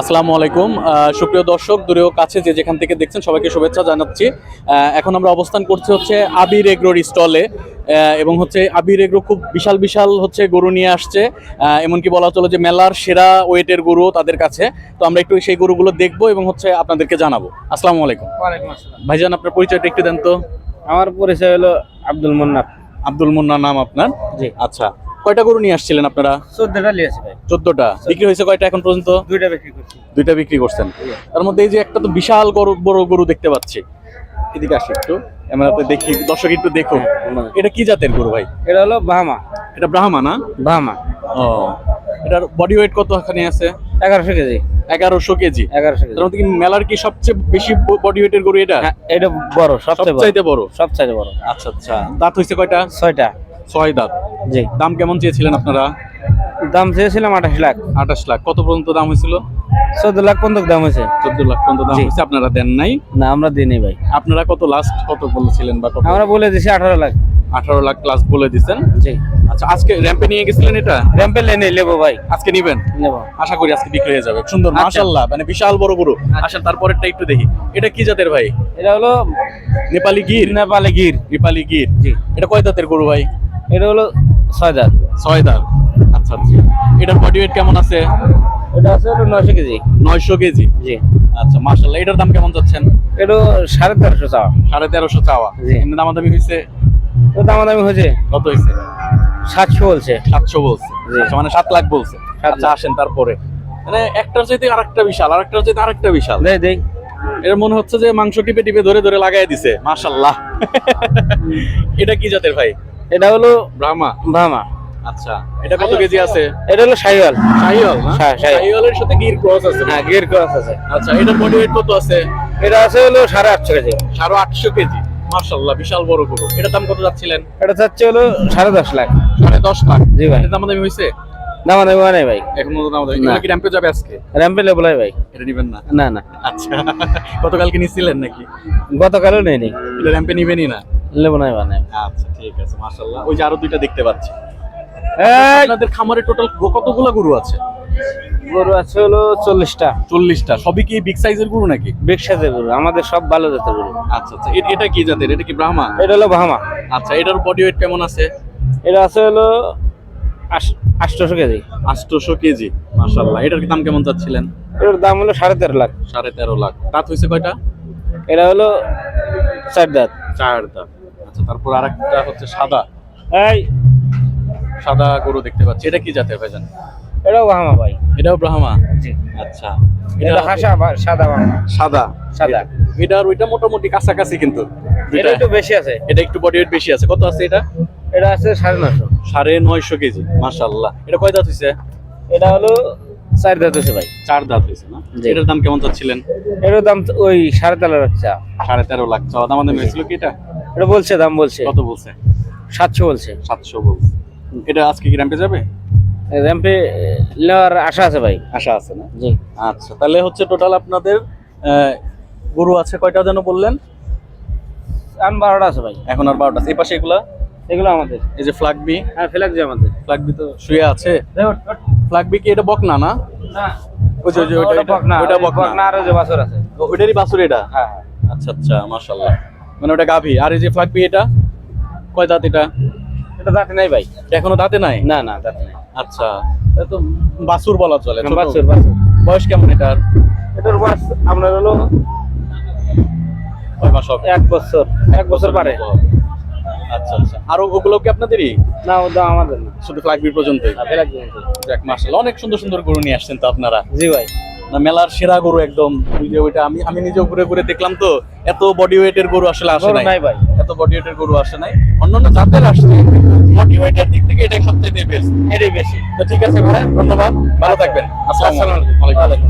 আসসালামু আলাইকুম। সুপ্রিয় দর্শক দূরেও কাছে যে যেখান থেকে দেখছেন সবাইকে শুভেচ্ছা জানাচ্ছি। এখন আমরা অবস্থান করছি হচ্ছে আবির এগ্রোর স্টলে এবং হচ্ছে আবির এগ্রো খুব বিশাল বিশাল হচ্ছে গরু নিয়ে আসছে। এমনকি বলা চলে যে মেলার সেরা ওয়েটের গরু তাদের কাছে। তো আমরা একটু সেই গরুগুলো দেখব এবং হচ্ছে আপনাদেরকে জানাব। আসসালামু আলাইকুম। ভাইজান আপনার পরিচয়টা একটু দেন তো। আমার পরিচয় হলো আব্দুল মুন্নাফ আব্দুল মুন্না নাম আপনার? জি। আচ্ছা। কয়টা গরু নিয়ে আসছিলেন আপনারা? চোদ্দটা লিয়েছি ভাই। চোদ্দটা। বিক্রি হয়েছে কয়টা এখন পর্যন্ত? দুইটা বিক্রি করছি। দুইটা বিক্রি করছেন। তার মধ্যে এই যে একটা তো বিশাল গরু বড় গরু দেখতে পাচ্ছি। এদিকে আসি একটু। আমরা তো দেখি দর্শক একটু দেখো এটা কি জাতের গরু ভাই? এটা হলো বাহামা। এটা ব্রাহ্মা না? বাহামা। ও। এটার বডি ওয়েট কতখানি আছে? এগারোশো কেজি। এগারোশো কেজি। এগারোশো কেজি তার মধ্যে কি মেলার কি সবচেয়ে বেশি বডি ওয়েটের গরু এটা? হ্যাঁ, এটা বড় সবচেয়ে বড়। সবচাইতে বড়? সবচাইতে বড়। আচ্ছা আচ্ছা। দাঁত হয়েছে কয়টা? ছয়টা। ছয় দাঁত। জি। দাম কেমন চেয়েছিলেন আপনারা? দাম চেয়েছিলাম আঠাশ লাখ। আঠাশ লাখ। কত পর্যন্ত দাম হয়েছিল? চোদ্দ লাখ পর্যন্ত দাম হয়েছে। চোদ্দ লাখ পর্যন্ত দাম হয়েছে। আপনারা দেন নাই? না আমরা দিইনি ভাই। আপনারা কত লাস্ট কত বলেছিলেন বা কত? আমরা বলে দিছি আঠারো লাখ। আঠারো লাখ প্লাস বলে দিচ্ছেন জি। আচ্ছা আজকে র্যাম্পে নিয়ে গেছিলেন এটা? র্যাম্পে লেনে নেব ভাই। আজকে নিবেন? নেব। আশা করি আজকে বিক্রি হয়ে যাবে। সুন্দর আচ্ছা। মাশাআল্লাহ মানে বিশাল বড় গরু। আসেন তারপরেরটা একটু দেখি। এটা কি জাতের ভাই? এটা হলো নেপালি গির? নেপালি গির। নেপালি গির। জি। এটা কয় দাঁতের গরু ভাই? এটা হলো ছয় দাঁত ছয় দাঁত আচ্ছা আচ্ছা। এটার বডি ওয়েট কেমন আছে? এটা আছে হলো নয়শো কেজি। নয়শো কেজি? জি। আচ্ছা মাশাআল্লাহ। এটার দাম কেমন যাচ্ছেন? এটা সাড়ে তেরোশো চাওয়া। সাড়ে তেরোশো চাওয়া। জি। এমনি দামাদামি হয়েছে? তো দাম দামি হয়েছে। কত হয়েছে? সাতশো বলছে। সাতশো বলছে। আচ্ছা মানে সাত লাখ বলছে। আচ্ছা আসেন তারপরে। মানে একটার চাইতে আরেকটা বিশাল আরেকটার চাইতে আরেকটা বিশাল। দেখ দেখ এর মনে হচ্ছে যে মাংস টিপে টিপে ধরে ধরে লাগাই দিছে। মাশাল্লাহ এটা কি জাতের ভাই? এটা হলো ব্রাহ্মা? আচ্ছা এটা কত কেজি আছে? এটা হলো শাহিওয়াল। শাহিওয়াল হ্যাঁ, শাহিওয়ালের সাথে গির ক্রস আছে। হ্যাঁ গির ক্রস আছে। আচ্ছা এটার বডি ওয়েট কত আছে? এটা আছে হলো সাড়ে আটশো কেজি। সাড়ে আটশো কেজি। মাশাল্লাহ বিশাল বড় গরু। এটার দাম কত যাচ্ছিলেন? এটা চাচ্ছে হলো সাড়ে দশ লাখ। সাড়ে দশ লাখ। জি ভাই। এটার দাম দামি হয়েছে দাম দামি ভাই। এখন মতো দাম দামি কি র্যাম্পে যাবে আজকে? র্যাম্পে লেবল ভাই। এটা নিবেন না? না না। আচ্ছা। গতকালকে নিছিলেন নাকি? গতকালও নেয়নি। এটা র্যাম্পে নিবেনই না। লেবো নাই মানে আচ্ছা ঠিক আছে মাশাল্লাহ ওই যে আরও দুইটা দেখতে পাচ্ছি। আপনাদের খামারে টোটাল কতগুলো গরু আছে? গরু আছে হলো চল্লিশটা। চল্লিশটা। সবই কি বিগ সাইজের গরু নাকি? বিগ সাইজের গরু আমাদের সব ভালো জাতের গরু। আচ্ছা আচ্ছা এটা কি জাতের? এটা কি ব্রাহ্মা? এটা হলো ভামা আচ্ছা এটার বডি ওয়েট কেমন আছে? এটা আছে হলো আটশোশো কেজি। আটশোশো কেজি মাশাল্লাহ এটার দাম কেমন চাচ্ছিলেন? এটার দাম হলো সাড়ে তেরো লাখ। সাড়ে তেরো লাখ। দাঁত হয়েছে কয়টা? এটা হলো চার দাঁত। চার দাঁত। আচ্ছা তারপর আরেকটা হচ্ছে সাদা। এই সাদা গরু দেখতে পাচ্ছি। এটা কি জাতের ভাইজান? এটাও ভামা ভাই। এটাও ব্রাহ্মা জি। আচ্ছা। এটা হাসা সাদা সাদা? সাদা। এটা আর ওইটা মোটামুটি কাছাকাছি কিন্তু। এটা একটু বেশি আছে। এটা একটু বডি ওয়েট বেশি আছে। কত আছে এটা? এটা আছে সাড়ে নশো সাড়ে নয়শো কেজি মাশাল্লাহ এটা কয় দাঁত হয়েছে এটা হলো চার দাঁত আছে ভাই। চার দাঁত হয়েছে না। এটার দাম কেমন চাচ্ছিলেন? এটার দাম ওই সাড়ে তেরো লাখ চা। সাড়ে তেরো লাখ চাওয়া দাম আমাদের হয়েছিল কি এটা? এটা বলছে দাম বলছে। কত বলছে? সাতশো বলছে। সাতশো বলছে। এটা আজকে কি র্যাম্পে যাবে? র্যাম্পে নেওয়ার আশা আছে ভাই। আশা আছে না? জি। আচ্ছা তাহলে হচ্ছে টোটাল আপনাদের গরু আছে কয়টা যেন বললেন? আন বারোটা আছে ভাই। এখন আর বারোটা আছে। এই পাশে এগুলা? এগুলো আমাদের। এই যে ফ্লাগবি হ্যাঁ ফেলাক যে আমাদের। ফ্লাগবি তো শুয়ে আছে। ফ্লাগবি কি এটা বকনা না? না। ওই যে- ওই যে ওইটা- ওটা বকনা ওইটা বকনা। আর ওই যে বাছুর আছে। ওইটারই বাছুর এটা? হ্যাঁ আচ্ছা আচ্ছা মাশাল্লাহ মানে ওটা গাভী। আর এই যে ফ্লাগবি এটা? কয় দাঁত এটা? এটা দাঁতে নাই ভাই। এখনও দাঁতে নাই? না না দাঁতে নাই। আচ্ছা এটা তো বাছুর বলা চলে ছোট। বাছুর বাছুর। বয়স কেমন এটার? এটার বয়স আপনার হলো কয় মাস হবে? এক বছর এক বছর পারে। আচ্ছা আচ্ছা। আর ওগুলো কি আপনাদেরই? না ওটা আমাদের না। শুধু ফ্লাগবির পর্যন্তই। ফেলাক যে আমাদের। যাক অনেক সুন্দর সুন্দর গরু নিয়ে আসছেন তো আপনারা। জি ভাই। মেলার সেরা গরু একদম। ওই যে ওইটা আমি আমি নিজে ঘুরে ঘুরে দেখলাম তো এত বডি ওয়েটের গরু আসলে আসে নাই। ভাই। এত বডি ওয়েটের গরু আসে নাই। অন্যান্য জাতের আসছে। বডি ওয়েটের দিক থেকে এটাই সবচেয়ে বেস্ট এটাই বেশি। তো ঠিক আছে ভাই ধন্যবাদ। ভালো থাকবেন। আসসালামু আলাইকুম। আসসালাম